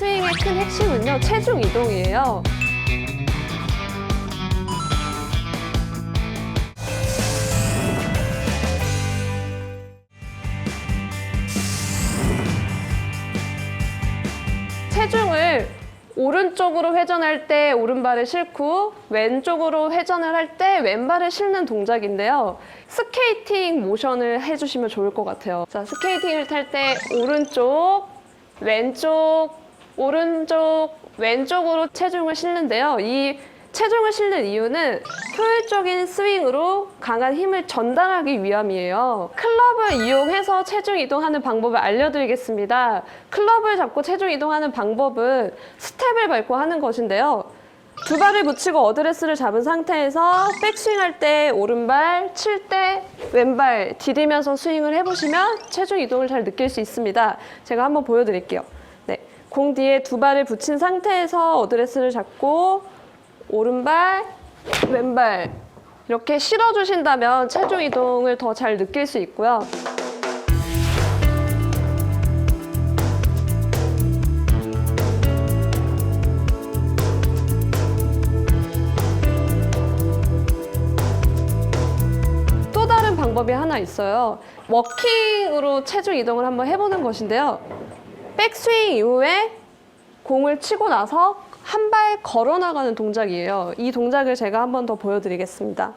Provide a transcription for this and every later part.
스윙의 큰 핵심은요, 체중 이동이에요. 체중을 오른쪽으로 회전할 때 오른발을 싣고 왼쪽으로 회전을 할 때 왼발을 싣는 동작인데요. 스케이팅 모션을 해주시면 좋을 것 같아요. 자, 스케이팅을 탈 때 오른쪽, 왼쪽, 오른쪽, 왼쪽으로 체중을 싣는데요. 이 체중을 싣는 이유는 효율적인 스윙으로 강한 힘을 전달하기 위함이에요. 클럽을 이용해서 체중 이동하는 방법을 알려드리겠습니다. 클럽을 잡고 체중 이동하는 방법은 스텝을 밟고 하는 것인데요. 두 발을 붙이고 어드레스를 잡은 상태에서 백스윙 할 때 오른발, 칠 때 왼발 디디면서 스윙을 해보시면 체중 이동을 잘 느낄 수 있습니다. 제가 한번 보여드릴게요. 네, 공 뒤에 두 발을 붙인 상태에서 어드레스를 잡고 오른발, 왼발 이렇게 실어주신다면 체중 이동을 더 잘 느낄 수 있고요. 또 다른 방법이 하나 있어요. 워킹으로 체중 이동을 한번 해보는 것인데요. 백스윙 이후에 공을 치고 나서 한 발 걸어 나가는 동작이에요. 이 동작을 제가 한 번 더 보여드리겠습니다.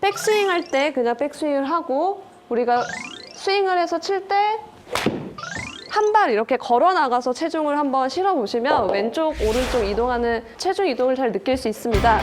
백스윙 할 때 그냥 백스윙을 하고 우리가 스윙을 해서 칠 때 한 발 이렇게 걸어 나가서 체중을 한번 실어 보시면 왼쪽 오른쪽 이동하는 체중 이동을 잘 느낄 수 있습니다.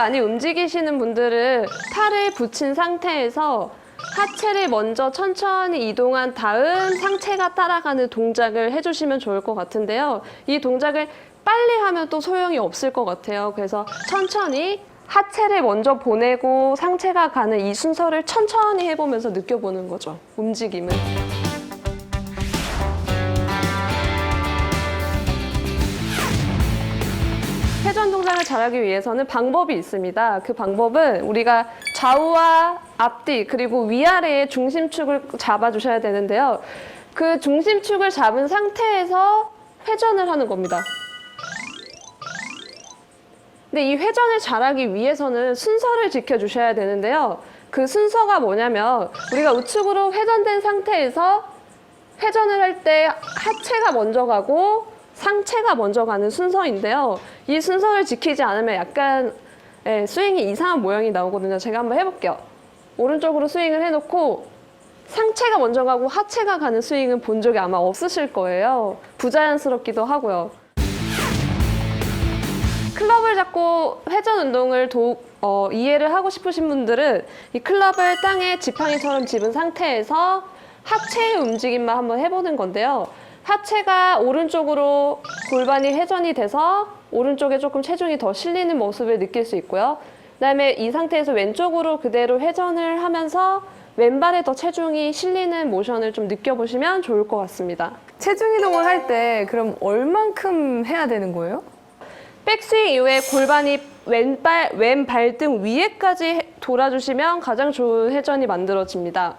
많이 움직이시는 분들은 팔을 붙인 상태에서 하체를 먼저 천천히 이동한 다음 상체가 따라가는 동작을 해주시면 좋을 것 같은데요. 이 동작을 빨리 하면 또 소용이 없을 것 같아요. 그래서 천천히 하체를 먼저 보내고 상체가 가는 이 순서를 천천히 해보면서 느껴보는 거죠. 움직임을. 동작을 잘하기 위해서는 방법이 있습니다. 그 방법은 우리가 좌우와 앞뒤 그리고 위아래의 중심축을 잡아주셔야 되는데요. 그 중심축을 잡은 상태에서 회전을 하는 겁니다. 근데 이 회전을 잘하기 위해서는 순서를 지켜주셔야 되는데요. 그 순서가 뭐냐면 우리가 우측으로 회전된 상태에서 회전을 할 때 하체가 먼저 가고 상체가 먼저 가는 순서인데요. 이 순서를 지키지 않으면 약간 예, 스윙이 이상한 모양이 나오거든요. 제가 한번 해볼게요. 오른쪽으로 스윙을 해놓고 상체가 먼저 가고 하체가 가는 스윙은 본 적이 아마 없으실 거예요. 부자연스럽기도 하고요. 클럽을 잡고 회전 운동을 도, 어, 이해를 하고 싶으신 분들은 이 클럽을 땅에 지팡이처럼 집은 상태에서 하체의 움직임만 한번 해보는 건데요. 하체가 오른쪽으로 골반이 회전이 돼서 오른쪽에 조금 체중이 더 실리는 모습을 느낄 수 있고요. 그다음에 이 상태에서 왼쪽으로 그대로 회전을 하면서 왼발에 더 체중이 실리는 모션을 좀 느껴보시면 좋을 것 같습니다. 체중 이동을 할 때 그럼 얼만큼 해야 되는 거예요? 백스윙 이후에 골반이 왼발, 왼 발등 위에까지 해- 돌아주시면 가장 좋은 회전이 만들어집니다.